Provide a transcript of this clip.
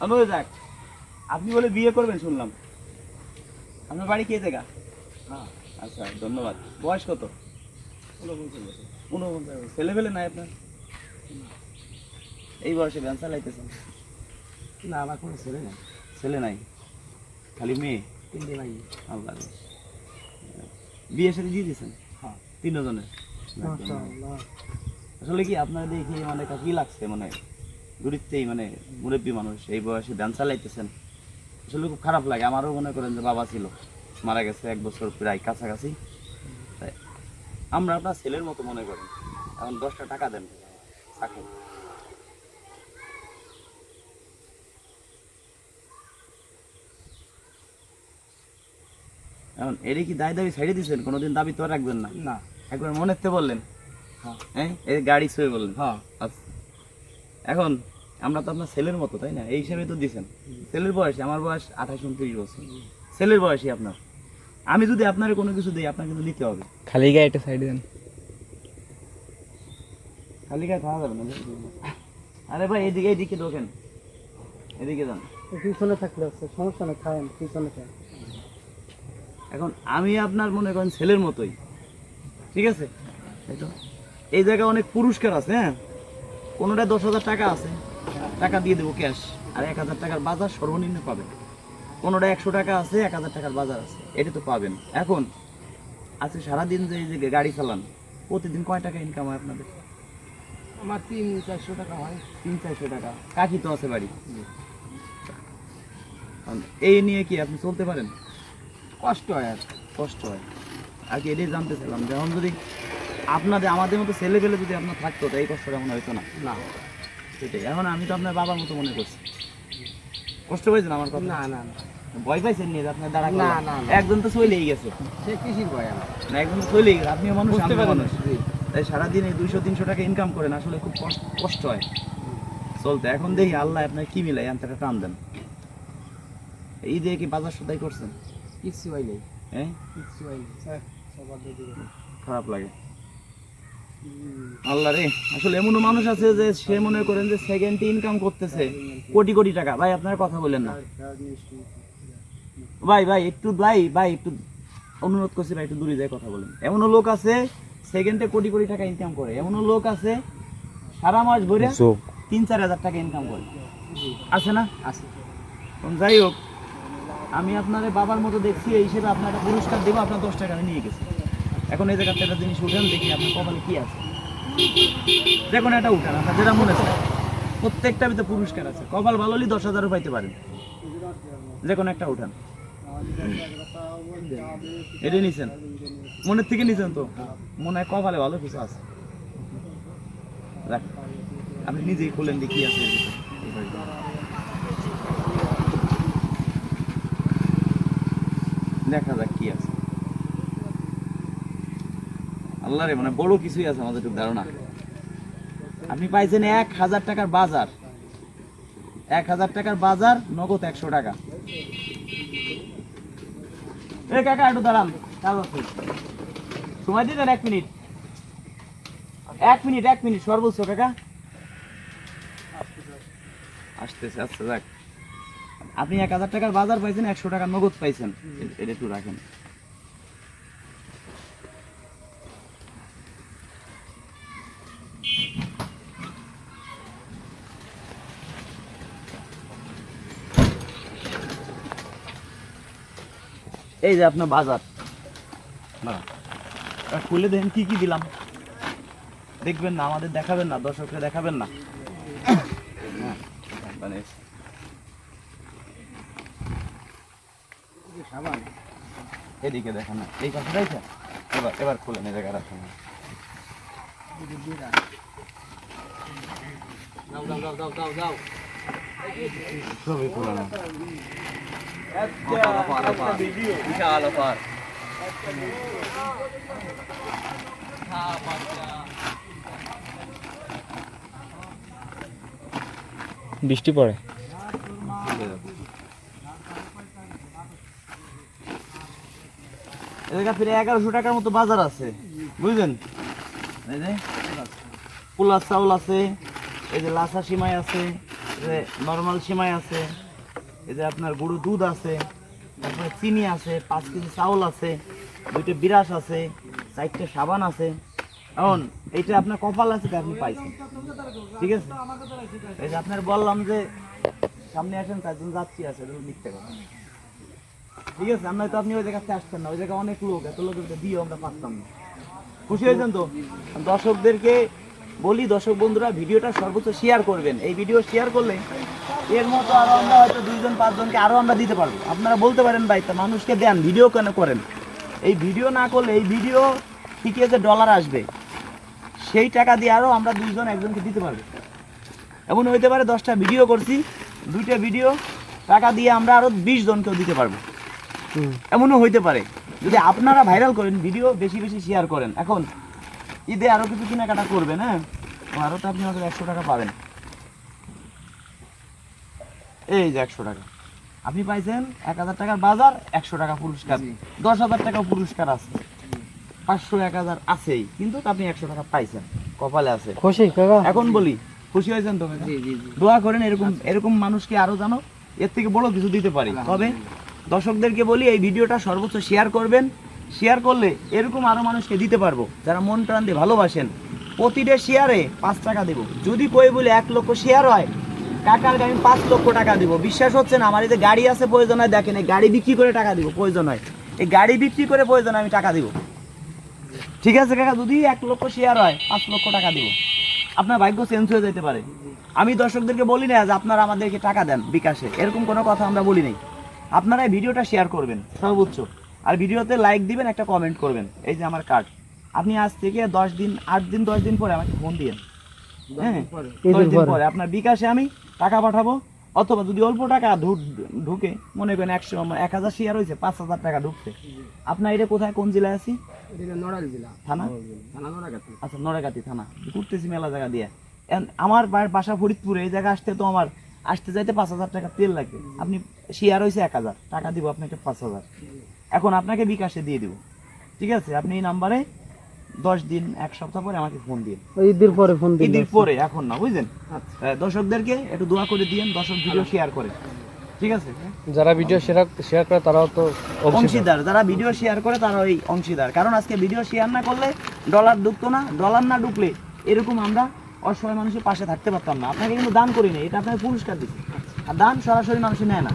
আমি যাক আপনি বলে বিয়ে করবেন শুনলাম। আপনার বাড়ি কে জায়গা হ্যাঁ। আচ্ছা ধন্যবাদ। বয়স কত? উনপঞ্চাশ। ছেলে ফেলে নাই আপনার? এই বয়সে ব্যান চালাইতেছেন? না আমার কোনো ছেলে নাই। ছেলে নাই? খালি মেয়ে? তিনটে ভাই। আল্লাহ। বিয়ে সাথে দিয়ে দিয়েছেন? হ্যাঁ। তিনজনের আসলে কি আপনার দেখি মানে কা- কি লাগছে মানে দূরিত্বেই মানে মুরব্বী মানুষ এই বয়সে ব্যান চালাইতেছেন আসলে খুব খারাপ লাগে। আমারও মনে করেন যে বাবা ছিল মারা গেছে এক বছর প্রায় কাছাকাছি। তাই আমরা আপনার ছেলের মতো মনে করি। এখন দশটা টাকা দেন থাকেন এখন এরই কি দায় দাবি ছেড়ে দিচ্ছেন কোনোদিন দাবি তো আর রাখবেন না? না। একবার মনেতে বললেন। হ্যাঁ। হ্যাঁ এই গাড়ি ছুঁয়ে বললেন। হ্যাঁ। আচ্ছা। এখন আমরা তো আপনার ছেলের মতো তাই না? এই হিসাবে তো দিছেন। ছেলের বয়সে আমার বয়স আঠাশ উনত্রিশ বছর। ছেলের বয়সই আপনার। আমি যদি আপনার কোনো কিছু দিই আপনার কিন্তু নিতে হবে। খালি গায়ে একটা সাইড দেন। খালি গায়ে খাওয়া যাবে না আরে ভাই এদিকে এদিকে ঢোকেন। এদিকে যান। পিছনে থাকলে হচ্ছে সমস্যা নেই খায়েন পিছনে খায় এখন আমি আপনার মনে করেন ছেলের মতোই। ঠিক আছে? এই তো? এই জায়গায় অনেক পুরস্কার আছে হ্যাঁ? কোনোটা দশ হাজার টাকা আছে। টাকা দিয়ে দেবো ক্যাশ আর এক হাজার টাকার বাজার সর্বনিম্ন পাবেন কোনোটা একশো টাকা আছে এক হাজার টাকার বাজার আছে এটা তো পাবেন। এখন আজকে সারাদিন যে এই যে গাড়ি চালান প্রতিদিন কয় টাকা ইনকাম হয় আপনাদের? আমার তিন চারশো টাকা হয়। তিন চারশো টাকা। কাকি তো আছে বাড়ি। এই নিয়ে কি আপনি চলতে পারেন? কষ্ট হয় আর। কষ্ট হয়। আর কি এটাই জানতে চাইলাম যেমন যদি আপনাদের আমাদের মতো ছেলে পেলে যদি আপনার থাকতো তো এই কষ্টটা মনে হতো না? না। সেটাই। এখন আমি তো আপনার বাবার মতো মনে করছি। কষ্ট পাইছেন আমার কথা? না না না। ভয় পাইছেন নিয়ে আপনার দাঁড়া না, না। একজন তো চলেই গেছে। সে কৃষির ভয় আমার? না একজন তো চলেই গেছে। আপনিও মানুষ বুঝতে পারেন মানুষ। তাই সারাদিন এই দুইশো তিনশো টাকা ইনকাম করেন আসলে খুব কষ্ট- হয়। চলতে। এখন দেখি আল্লাহ আপনার কি মিলাই আন টাকা টান দেন। এই দিয়ে কি বাজার সদাই করছেন? কিচ্ছু হয় নেই। হ্যাঁ কিচ্ছু হয় দিকে খারাপ লাগে। আল্লাহ রে। আসলে এমনও মানুষ আছে যে সে মনে করেন যে সেকেন্ডে ইনকাম করতেছে। কোটি কোটি টাকা। ভাই আপনার কথা বলেন না। ভাই ভাই একটু ভাই ভাই একটু অনুরোধ করছি ভাই একটু দূরে যায় কথা বলেন। এমনও লোক আছে সেকেন্ডে কোটি কোটি টাকা ইনকাম করে। এমনও লোক আছে সারা মাস ভরে তিন চার হাজার টাকা ইনকাম করে। আছে না? আছে। যাই হোক আমি আপনার বাবার মতো দেখছি এই হিসেবে আপনার একটা পুরস্কার দেবো আপনার দশ টাকা আমি নিয়ে গেছি। এখন এই জায়গাতে একটা জিনিস উঠেন, দেখি আপনার কপালে কি আছে। দেখুন এটা উঠান, আপনার যেটা মনে আছে প্রত্যেকটা ভিতরে পুরস্কার আছে। কপাল ভালো হলে দশ হাজারও পাইতে পারেন। যে কোনো একটা উঠান। এটা নিছেন। মনের থেকে নিছেন তো? মনে হয় কপালে ভালো কিছু আছে। আপনি নিজেই খুলেন দেখি আছে এর ভিতরে। দেখা যাক কি আছে আল্লাহ রে মানে বড় কিছুই আছে আমাদের একটু ধারণা। আপনি পাইছেন এক হাজার টাকার বাজার। এক হাজার টাকার বাজার নগদ একশো টাকা। এ কাকা, একটু দাঁড়ান সময় দিতেন এক মিনিট। এক মিনিট এক মিনিট সর্বোচ্চ কাকা। আসতেছে আচ্ছা যাক। আপনি এক হাজার টাকার বাজার পাইছেন, একশো টাকা নগদ পাইছেন। এটা একটু রাখেন। এই যে আপনার বাজার। না। খুলে দেখেন কি কি দিলাম? দেখবেন না আমাদের দেখাবেন না দর্শককে দেখাবেন না। এদিকে দেখেন না এই পাশে রয়েছে এবার এবার খুলে নিয়ে জায়গা রাখেন দাও দাও দাও দাও দাও দাও সবই খুলে বৃষ্টি পড়ে। ফিরে এগারোশো টাকার মতো বাজার আছে, বুঝলেন? যে, পোলার চাউল আছে, এই যে লাসা সিমাই আছে নর্মাল সেমাই আছে। যে আপনার গরু দুধ আছে, তারপরে চিনি আছে, পাঁচ কেজি চাউল আছে, দুইটা বিরাস আছে, চারটে সাবান আছে। এখন এইটা আপনার কপাল আছে আপনি পাইছেন। ঠিক আছে? এই যে আপনার বললাম যে সামনে আসেন তার জন্য যাচ্ছি আছে মিথ্যে কথা। ঠিক আছে? আমরা তো আপনি ওই জায়গাতে আসছেন না, ওই জায়গায় অনেক লোক, এত লোকের দিয়েও আমরা পারতাম না। খুশি হয়েছেন তো? দর্শকদেরকে বলি দর্শক বন্ধুরা ভিডিওটা সর্বোচ্চ শেয়ার করবেন। এই ভিডিও শেয়ার করলে এর মতো আরও আমরা হয়তো দুইজন পাঁচজনকে আরও আমরা দিতে পারব। আপনারা বলতে পারেন ভাই তা মানুষকে দেন ভিডিও কেন করেন? এই ভিডিও না করলে এই ভিডিও ঠিকই যে ডলার আসবে। সেই টাকা দিয়ে আরও আমরা দুইজন একজনকে দিতে পারব। এমন হইতে পারে দশটা ভিডিও করছি দুইটা ভিডিও টাকা দিয়ে আমরা আরও বিশ জনকেও দিতে পারব। এমনও হইতে পারে। যদি আপনারা ভাইরাল করেন ভিডিও বেশি বেশি শেয়ার করেন। এখন ঈদে আরও কিছু কেনাকাটা করবেন হ্যাঁ? আরও তো আপনি হয়তো একশো টাকা পাবেন। এই যে একশো টাকা। আপনি পাইছেন এক হাজার টাকার বাজার একশো টাকা পুরস্কার। দশ হাজার টাকা পুরস্কার আছে। পাঁচশো এক হাজার আছেই কিন্তু আপনি একশো টাকা পাইছেন। কপালে আছে। খুশি এখন বলি খুশি হয়েছেন তো দোয়া করেন এরকম এরকম মানুষকে আরও জানো? এর থেকে বড় কিছু দিতে পারি। তবে দর্শকদেরকে বলি এই ভিডিওটা সর্বোচ্চ শেয়ার করবেন। শেয়ার করলে এরকম আরও মানুষকে দিতে পারব। যারা মন প্রাণ দিয়ে ভালোবাসেন, প্রতিটা শেয়ারে পাঁচ টাকা দেবো। যদি কই বলে এক লক্ষ শেয়ার হয়, কাকার আমি পাঁচ লক্ষ টাকা দিব। বিশ্বাস হচ্ছে না, আমার এই যে গাড়ি আছে প্রয়োজন হয়, দেখেন এই গাড়ি বিক্রি করে টাকা দিব, প্রয়োজন হয়। এই গাড়ি বিক্রি করে প্রয়োজন আমি টাকা দিব। ঠিক আছে কাকা, যদি এক লক্ষ শেয়ার হয়, পাঁচ লক্ষ টাকা দিব। আপনার ভাগ্য চেঞ্জ হয়ে যেতে পারে। আমি দর্শকদেরকে বলি না যে আপনারা আমাদেরকে টাকা দেন বিকাশে, এরকম কোনো কথা আমরা বলি নাই। আপনারা ভিডিওটা শেয়ার করবেন, সর্বোচ্চ। আর ভিডিওতে লাইক দিবেন একটা কমেন্ট করবেন। এই যে আমার কার্ড আপনি আজ থেকে দশ দিন আট দিন দশ দিন পরে আমাকে ফোন দিয়েন। হ্যাঁ? পরে। দশ দিন পরে। আপনার বিকাশে আমি টাকা পাঠাবো। অথবা যদি অল্প টাকা ঢুকে মনে করেন একশো এক হাজার শেয়ার হয়েছে পাঁচ হাজার টাকা ঢুকছে। আপনার এটা কোথায়? কোন জেলায় আছি? এটা নড়াইল জেলা। থানা? থানা নড়াগাতি আচ্ছা নড়াগাতি থানা। ঘুরতেছি মেলা জায়গা দিয়ে। আমার বাসা ফরিদপুরে এই জায়গা আসতে তো আমার আসতে যাইতে পাঁচ হাজার টাকা তেল লাগবে আপনি শেয়ার হয়েছে এক হাজার টাকা দিব আপনাকে পাঁচ হাজার। এখন আপনাকে বিকাশে দিয়ে দিব। ঠিক আছে? আপনি এই নাম্বারে দশ দিন এক সপ্তাহ পরে আমাকে ফোন দিন। ঈদের পরে ফোন দিন ঈদের পরে এখন না বুঝলেন? আচ্ছা। দর্শকদেরকে একটু দোয়া করে দিয়েন দর্শক ভিডিও শেয়ার করে। ঠিক আছে? যারা ভিডিও শেয়ার শেয়ার করে তারাও তো অংশীদার। যারা ভিডিও শেয়ার করে তারা ওই অংশীদার। কারণ আজকে ভিডিও শেয়ার না করলে ডলার ঢুকতো না ডলার না ঢুকলে এরকম আমরা অসহায় মানুষের পাশে থাকতে পারতাম না। আপনাকে কিন্তু দান করি না এটা আপনাকে পুরস্কার দিচ্ছি। আর দান সরাসরি মানুষ নেয় না।